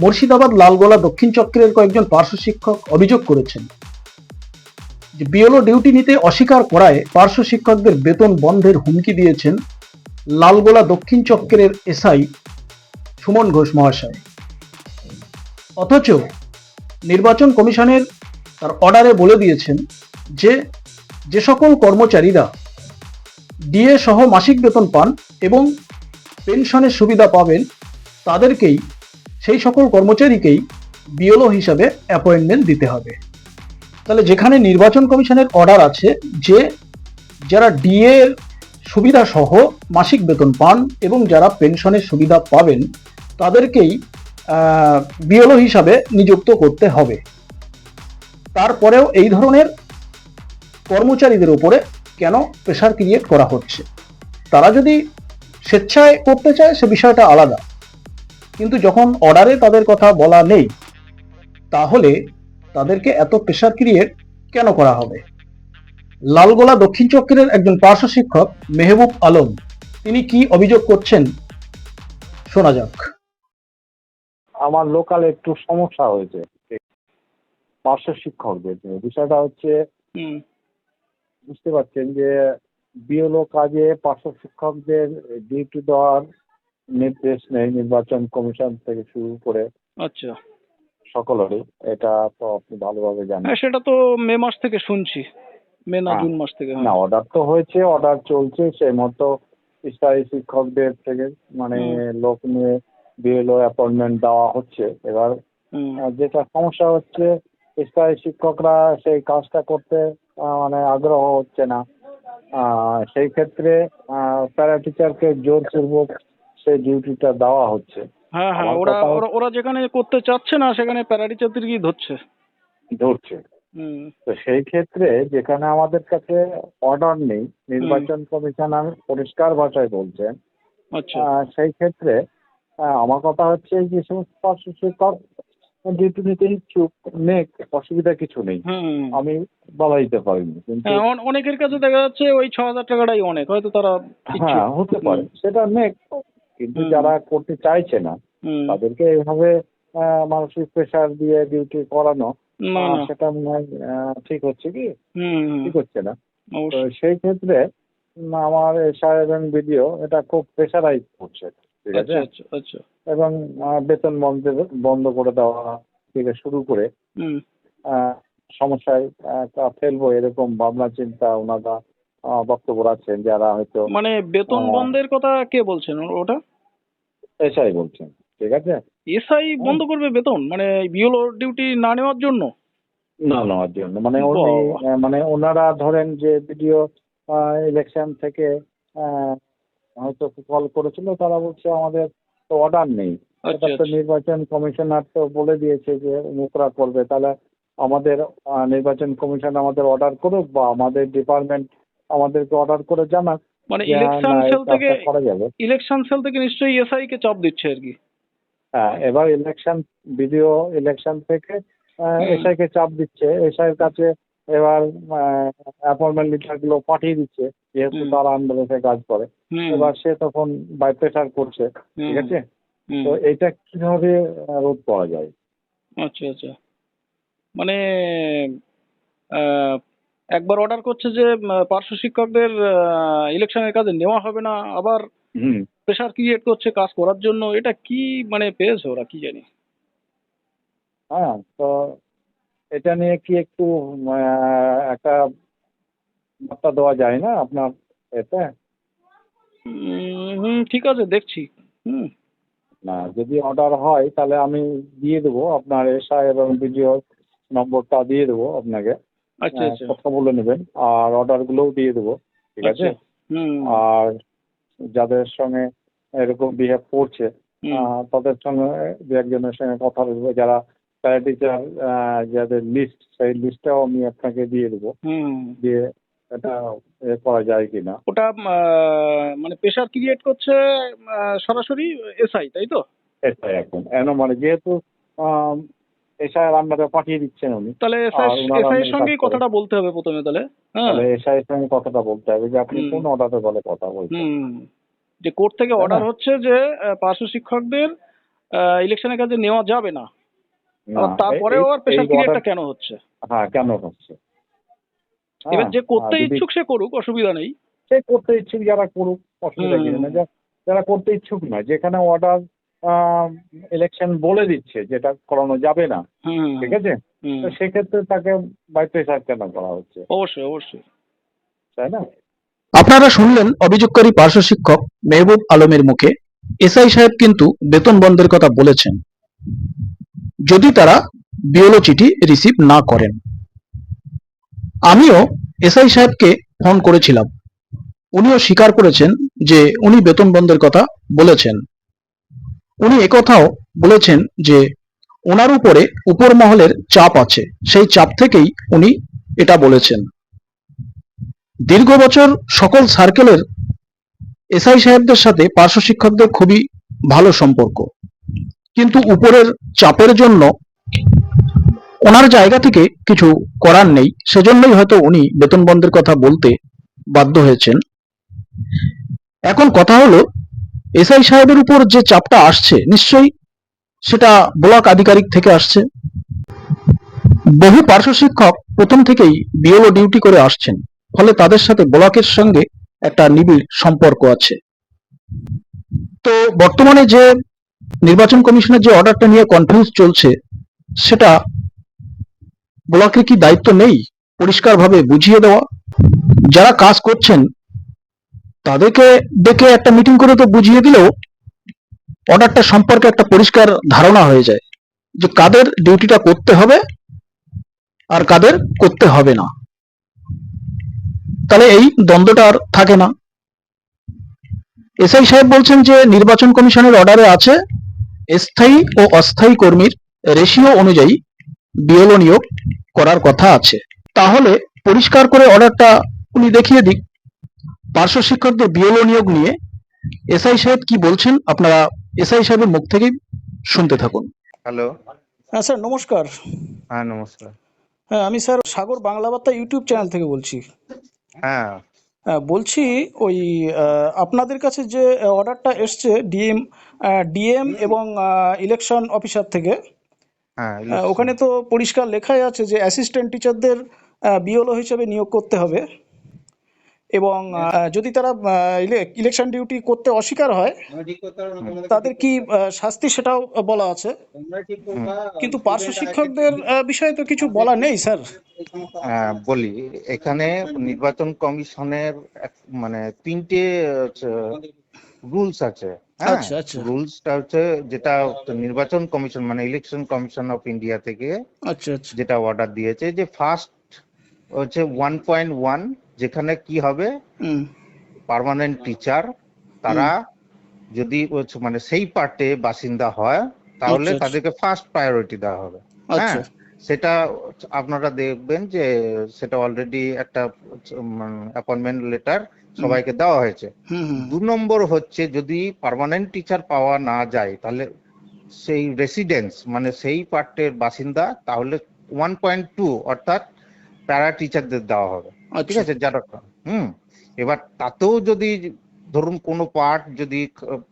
মুর্শিদাবাদ, লালগোলা, দক্ষিণ চক্রের কয়েকজন পার্শ্ব শিক্ষক অভিযোগ করেছেন। যে বিএলও ডিউটি নিতে অস্বীকার করায় পার্শ্ব শিক্ষকদের বেতন বন্ধের হুমকি দিয়েছেন লালগোলা, দক্ষিণ চক্রের এসআই সুমন ঘোষ মহাশয়। অথচ নির্বাচন কমিশনের তার অর্ডারে বলে দিয়েছেন যে যে সকল কর্মচারীরা ডিএ সহ মাসিক বেতন পান এবং পেনশনের সুবিধা পাবেন, তাদেরকেই সেই সকল কর্মচারীকেই বিএলও হিসাবে অ্যাপয়েন্টমেন্ট দিতে হবে। তাহলে যেখানে নির্বাচন কমিশনের অর্ডার আছে, যে যারা ডিএ সুবিধা সহ মাসিক বেতন পান এবং যারা পেনশনের সুবিধা পাবেন, তাদেরকেই বিএলও হিসাবে নিযুক্ত করতে হবে। তারপরেও এই ধরনের কর্মচারীদের উপরে কেন প্রেশার ক্রিয়েট করা হচ্ছে? তারা যদি স্বেচ্ছায় করতে চায়, সে বিষয়টা আলাদা। কিন্তু যখন অর্ডারে তাদের কথা বলা নেই তাহলে তাদেরকে এত প্রেশার ক্রিয়েট কেন করা হবে? লালগোলা দক্ষিণ চক্রের একজন পার্শ্ব শিক্ষক মেহবুব আলম তিনি কি অভিযোগ করছেন? শোনা যাক। আমার লোকালে একটু সমস্যা হয়েছে। পার্শ্ব শিক্ষকদের বিষয়টা হচ্ছে বুঝতে পারছেন যে বিএলও কাজে পার্শ্ব শিক্ষকদের ডিউটি দেওয়ার নির্দেশ নেই নির্বাচন কমিশন থেকে শুরু করে আচ্ছা। সকলেরই এটা তো আপনি ভালোভাবে জানেন। হ্যাঁ সেটা তো মে মাস থেকে শুনছি। মে না হ্যাঁ। জুন মাস থেকে হ্যাঁ। না অর্ডার তো হয়েছে অর্ডার চলছে সেই মতো স্থায়ী শিক্ষকদের থেকে মানে লোক নিয়ে বিএলও অ্যাপয়েন্টমেন্ট দেওয়া হচ্ছে। এবার যেটা সমস্যা হচ্ছে স্থায়ী শিক্ষকরা সেই কাজটা করতে মানে আগ্রহ হচ্ছে না। সেই ক্ষেত্রে প্যারা টিচারকে জোরপূর্বক সেই ডিউটিটা দেওয়া হচ্ছে। হ্যাঁ হ্যাঁ আমার ওরা কথা হচ্ছে- ওরা- যেখানে করতে চাচ্ছে না সেখানে প্যারাটিচারদের গিয়ে ধরছে। ধরছে। তো সেই ক্ষেত্রে যেখানে আমাদের কাছে অর্ডার নেই নির্বাচন কমিশনার পরিষ্কার ভাষায় বলছেন আচ্ছা। সেই ক্ষেত্রে আমার কথা হচ্ছে যে সমস্ত শিক্ষক ডিউটি নিতে ইচ্ছুক নেক অসুবিধা কিছু নেই। আমি বলা দিতে পারিনি কিন্তু হ্যাঁ অনেকের কাছে দেখা যাচ্ছে ওই ছ হাজার টাকাটাই অনেক হয়তো তারা হ্যাঁ হতে পারে। সেটা নেক কিন্তু যারা করতে চাইছে না তাদেরকে এইভাবে আহ, মানসিক প্রেশার দিয়ে ডিউটি করানো সেটা মনে হয় ঠিক হচ্ছে কি? ঠিক হচ্ছে না। তো সেই ক্ষেত্রে আমার এসআই এবং ভিডিও এটা খুব প্রেশারাইজ করছে ঠিক আছে? আচ্ছা আচ্ছা আচ্ছা। এবং বেতন বন্ধ বন্ধ করে দেওয়া থেকে শুরু করে আহ, সমস্যায় ফেলব এরকম ভাবনা চিন্তা ওনারা বক্তব্য রাখছেন যারা হয়তো মানে বেতন বন্ধের কথা কে বলছেন ওটা? এসআই বলছেন ঠিক আছে? এসআই বন্ধ করবে বেতন? মানে বিওলো ডিউটি না নেওয়ার জন্য? না নেওয়ার জন্য মানে মানে ওনারা ধরেন যে ভিডিও ইলেকশন থেকে হয়তো কল করেছিল তারা বলছে আমাদের তো অর্ডার নেই। আচ্ছা তো আচ্ছা। নির্বাচন কমিশনার তো বলে দিয়েছে যে মুখরা করবে তাহলে আমাদের নির্বাচন কমিশন আমাদের অর্ডার করুক বা আমাদের ডিপার্টমেন্ট আমাদেরকে অর্ডার করে জানাক মানে ইলেকশন সেল থেকে করা যাবে। ইলেকশন সেল থেকে নিশ্চয়ই এসআই কে চাপ দিচ্ছে আর কি। হ্যাঁ এবার ইলেকশন ভিডিও ইলেকশন থেকে। এসআই কে চাপ দিচ্ছে। এসআই এর কাছে এবার অ্যাপয়েন্টমেন্ট লিটারগুলো পাঠিয়ে দিচ্ছে যেহেতু। তার আন্ডারে সে কাজ করে। এবার সে তখন বাই প্রেশার করছে ঠিক আছে? তো এটা কীভাবে রোধ করা যায়? আচ্ছা আচ্ছা। মানে একবার অর্ডার করছে যে পার্শ্ব শিক্ষকদের ইলেকশনের কাজে নেওয়া হবে না আবার প্রেশার ক্রিয়েট করছে কাজ করার জন্য এটা কি মানে পেয়েছে ওরা কি জানি? হ্যাঁ তো এটা নিয়ে কি একটু একটা বার্তা দেওয়া যায় না আপনার এতে? হুম ঠিক আছে দেখছি। হুম। না যদি অর্ডার হয় তাহলে আমি দিয়ে দেবো আপনার এসআই এবং ভিডিও নম্বরটা দিয়ে দেবো আপনাকে। আচ্ছা হ্যাঁ, আচ্ছা। কথা বলে নেবেন। আর অর্ডার গুলোও দিয়ে দেবো ঠিক আছে? আচ্ছা আর যাদের সঙ্গে এরকম বিহেভ করছে তাদের সঙ্গে দু একজনের সঙ্গে কথা বলব। যারা প্যারাটিচার যাদের লিস্ট সেই লিস্টটাও আমি আপনাকে দিয়ে দেবো। হুম। দিয়ে এটা করা যায় কিনা। ওটা মানে প্রেশার ক্রিয়েট করছে সরাসরি এসআই তাই তো? এটাই এখন এন মানে যেহেতু এসআই আন্ডারে পাঠিয়ে দিচ্ছেন উনি। তাহলে এসআই এর সঙ্গেই কথাটা বলতে হবে প্রথমে তাহলে। হ্যাঁ। তাহলে এসআই এর সঙ্গে কথাটা বলতে হবে যে আপনি কোন অর্ডারে বলে কথা বলছেন? যে কোর্ট থেকে অর্ডার হচ্ছে যে পার্শ্ব শিক্ষকদের ইলেকশনের কাজে নেওয়া যাবে না। তারপরেও আর প্রেশার ক্রিয়েটটা কেন হচ্ছে? হ্যাঁ কেন হচ্ছে? এবার হ্যাঁ, যে করতে ইচ্ছুক সে করুক অসুবিধা নেই। সে করতে ইচ্ছুক যারা করুক অসুবিধা। কিছু না যারা করতে ইচ্ছুক নয় যেখানে অর্ডার ইলেকশন বলে দিচ্ছে যেটা করানো যাবে না। ঠিক আছে? তো সেক্ষেত্রে তাকে বাই প্রেশার কেন করা হচ্ছে? অবশ্যই অবশ্যই। তাই না? আপনারা শুনলেন অভিযোগকারী পার্শ্ব শিক্ষক মেহবুব আলমের মুখে। এসআই সাহেব কিন্তু বেতন বন্ধের কথা বলেছেন। যদি তারা বিওলো চিঠি রিসিভ না করেন। আমিও এসআই সাহেবকে ফোন করেছিলাম। উনিও স্বীকার করেছেন যে উনি বেতন বন্ধের কথা বলেছেন। উনি একথাও বলেছেন যে, ওনার উপরে উপর মহলের চাপ আছে। সেই চাপ থেকেই উনি এটা বলেছেন। দীর্ঘ বছর সকল সার্কেলের এসআই সাহেবদের সাথে পার্শ্ব শিক্ষকদের খুবই ভালো সম্পর্ক। কিন্তু উপরের চাপের জন্য ওনার জায়গা থেকে কিছু করার নেই। সেজন্যই হয়তো উনি বেতন বন্ধের কথা বলতে বাধ্য হয়েছেন। এখন কথা হলো এসআই সাহেবের উপর যে চাপটা আসছে, নিশ্চয়ই সেটা ব্লক আধিকারিক থেকে আসছে। বহু পার্শ্ব শিক্ষক প্রথম থেকেই বিওলো ডিউটি করে আসছেন, ফলে তাদের সাথে ব্লকের সঙ্গে একটা নিবিড় সম্পর্ক আছে। তো বর্তমানে যে নির্বাচন কমিশনের যে অর্ডারটা নিয়ে কনফিউজ চলছে, সেটা ব্লকের কি দায়িত্ব নেই পরিষ্কারভাবে বুঝিয়ে দেওয়া? যারা কাজ করছেন তাদেরকে ডেকে একটা মিটিং করে তো বুঝিয়ে দিলেও অর্ডারটা সম্পর্কে একটা পরিষ্কার ধারণা হয়ে যায় যে কাদের ডিউটিটা করতে হবে আর কাদের করতে হবে না। তাহলে এই দ্বন্দ্বটা আর থাকে না। এসআই সাহেব বলছেন যে নির্বাচন কমিশনের অর্ডারে আছে স্থায়ী ও অস্থায়ী কর্মীর রেশিও অনুযায়ী বিএলও নিয়োগ করার কথা আছে। তাহলে পরিষ্কার করে অর্ডারটা উনি দেখিয়ে দিক। পার্শ্ব শিক্ষকদের বিএলও নিয়োগ নিয়ে এসআই সাহেব কি বলছেন? আপনারা এসআই সাহেবের মুখ থেকেই শুনতে থাকুন। হ্যালো। হ্যাঁ স্যার নমস্কার। হ্যাঁ নমস্কার। হ্যাঁ আমি স্যার সাগর বাংলা বার্তা ইউটিউব চ্যানেল থেকে বলছি। হ্যাঁ। হ্যাঁ, বলছি ওই আপনাদের কাছে যে অর্ডারটা এসছে ডিএম ডিএম এবং ইলেকশন অফিসার থেকে হ্যাঁ ওখানে তো পরিষ্কার লেখাই আছে যে অ্যাসিস্ট্যান্ট টিচারদের বিওলো হিসেবে নিয়োগ করতে হবে। এবং যদি তারা ইলেকশন ডিউটি করতে অস্বীকার হয় তাদের কি শাস্তি সেটাও বলা আছে? কিন্তু পার্শ্ব শিক্ষকদের বিষয়ে তো কিছু বলা নেই স্যার। হ্যাঁ, বলি এখানে নির্বাচন কমিশনের এক- মানে তিনটে রুলস আছে হ্যাঁ? আচ্ছা, আচ্ছা। রুলসটা হচ্ছে যেটা নির্বাচন কমিশন মানে ইলেকশন কমিশন অফ ইন্ডিয়া থেকে আচ্ছা আচ্ছা। যেটা অর্ডার দিয়েছে যে ফার্স্ট হচ্ছে ওয়ান পয়েন্ট ওয়ান যেখানে কি হবে? পার্মানেন্ট টিচার তারা যদি মানে সেই পার্টে বাসিন্দা হয় তাহলে আচ্ছা, আচ্ছা। তাদেরকে ফার্স্ট প্রায়োরিটি দেওয়া হবে। আচ্ছা। হ্যাঁ সেটা আপনারা দেখবেন যে সেটা অলরেডি একটা অ্যাপয়েন্টমেন্ট লেটার সবাইকে দেওয়া হয়েছে। দু নম্বর হচ্ছে যদি পার্মানেন্ট টিচার পাওয়া না যায় তাহলে সেই রেসিডেন্স মানে সেই পার্টের বাসিন্দা তাহলে ওয়ান পয়েন্ট টু অর্থাৎ প্যারা টিচারদের দেওয়া হবে। ঠিক আচ্ছা আছে যারা হুম এবার তাতেও যদি ধরুন কোনো পার্ট যদি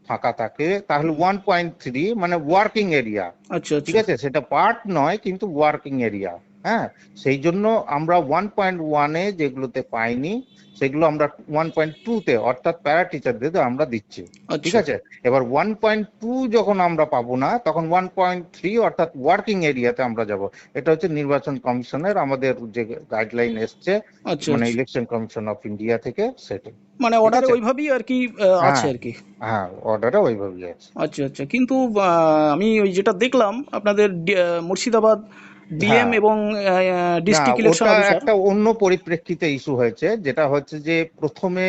ফাঁকা থাকে তাহলে ওয়ান পয়েন্ট থ্রি মানে ওয়ার্কিং এরিয়া আচ্ছা ঠিক আচ্ছা আছে সেটা পার্ট নয় কিন্তু ওয়ার্কিং এরিয়া হ্যাঁ সেই জন্য আমরা ওয়ান পয়েন্ট ওয়ানে যেগুলোতে পাইনি সেগুলো আমরা ওয়ান পয়েন্ট টু তে অর্থাৎ প্যারা টিচারদের আমরা দিচ্ছি। ঠিক আচ্ছা আছে? এবার ওয়ান পয়েন্ট টু যখন আমরা পাবো না তখন ওয়ান পয়েন্ট থ্রি অর্থাৎ ওয়ার্কিং এরিয়াতে আমরা যাব। এটা হচ্ছে নির্বাচন কমিশনের আমাদের যে গাইডলাইন এসছে আচ্ছা মানে। ইলেকশন কমিশন অফ ইন্ডিয়া থেকে সেটা। মানে অর্ডারে ওইভাবেই আর কি আছে হ্যাঁ। আর কি। হ্যাঁ অর্ডারে ওইভাবেই আছে। আচ্ছা আচ্ছা। কিন্তু আমি ওই যেটা দেখলাম আপনাদের মুর্শিদাবাদ ডিএম হ্যাঁ। এবং ডিস্ট্রিক্ট ইলেকশন অফিসার একটা অন্য পরিপ্রেক্ষিতে ইস্যু হয়েছে যেটা হচ্ছে যে প্রথমে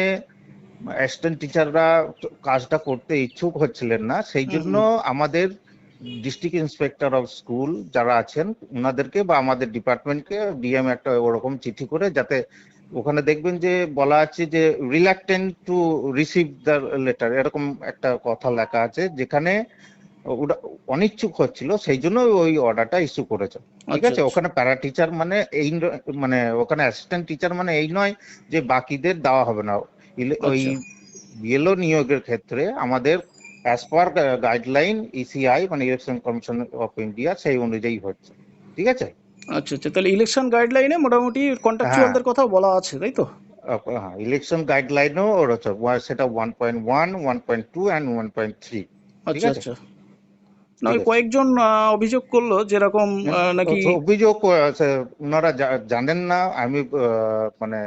অ্যাসিস্ট্যান্ট টিচাররা কাজটা করতে ইচ্ছুক হচ্ছিলেন না সেই জন্য আমাদের ডিস্ট্রিক্ট ইন্সপেক্টর অফ স্কুল যারা আছেন ওনাদেরকে বা আমাদের ডিপার্টমেন্টকে ডিএম একটা ওরকম চিঠি করে যাতে ওখানে দেখবেন যে বলা আছে যে reluctant to receive the letter এরকম একটা কথা লেখা আছে যেখানে ওটা অনিচ্ছুক হচ্ছিল সেই জন্য ওই অর্ডারটা ইস্যু করেছে। ঠিক আচ্ছা, আছে? আচ্ছা। ওখানে প্যারা টিচার মানে এই মানে ওখানে অ্যাসিস্ট্যান্ট টিচার মানে এই নয় যে বাকিদের দেওয়া হবে না। ওই আচ্ছা। বিএলও নিয়োগের ক্ষেত্রে আমাদের অ্যাজ পার গাইডলাইন ইসিআই মানে ইলেকশন কমিশন অফ ইন্ডিয়া সেই অনুযায়ী হচ্ছে। ঠিক আছে? আচ্ছা আচ্ছা। তাহলে ইলেকশন গাইডলাইনে মোটামুটি কন্ট্রাকচুয়ালদের কথা বলা আছে তাই তো? হ্যাঁ ইলেকশন গাইডলাইনও হচ্ছে সেটা one point one one point two and one point three আচ্ছা আছে। আচ্ছা। না। কয়েকজন অভিযোগ করল যেরকম নাকি অভিযোগ ওনারা জানেন না আমি মানে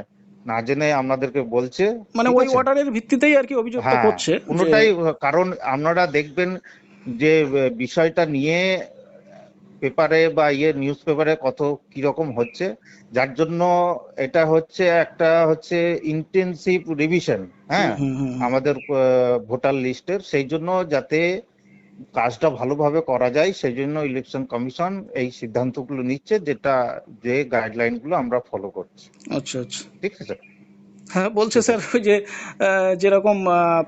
না জেনে আপনাদেরকে বলছে। মানে ওই অর্ডারের ভিত্তিতেই আর কি অভিযোগটা হ্যাঁ করছে কোনোটাই কারণ আপনারা দেখবেন যে বিষয়টা নিয়ে পেপারে বা ইয়ে নিউজ পেপারে কত কীরকম হচ্ছে। যার জন্য এটা হচ্ছে একটা হচ্ছে ইন্টেন্সিভ রিভিশন হ্যাঁ। আমাদের ভোটার লিস্টের। সেই জন্য যাতে কাজটা ভালোভাবে করা যায় সেই জন্য ইলেকশন কমিশন এই সিদ্ধান্তগুলো নিচ্ছে যেটা যে গাইডলাইনগুলো আমরা ফলো করছি। আচ্ছা আচ্ছা। ঠিক আছে? হ্যাঁ বলছে স্যার ওই যে যেরকম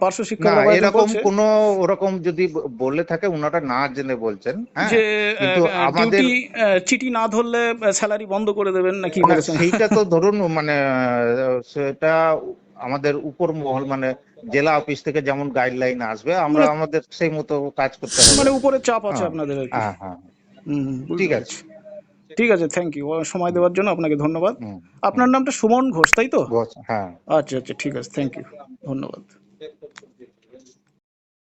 পার্শ্ব শিক্ষক এরকম কোনো ওরকম যদি বলে থাকে ওনারা না জেনে বলছেন হ্যাঁ? যে আমাদের চিঠি না ধরলে স্যালারি বন্ধ করে দেবেন নাকি সেইটা তো ধরুন মানে সেটা আমাদের উপর মহল মানে জেলা অফিস থেকে যেমন গাইডলাইন আসবে আমরা মানে- আমাদের সেই মতো কাজ করতে হবে। মানে উপরে চাপ আছে হ্যাঁ, আপনাদের হ্যাঁ হ্যাঁ। ঠিক আছে। ঠিক আছে থ্যাংক ইউ সময় দেওয়ার জন্য আপনাকে ধন্যবাদ। আপনার নামটা সুমন ঘোষ তাই তো? হ্যাঁ। আচ্ছা আচ্ছা ঠিক আছে থ্যাংক ইউ ধন্যবাদ।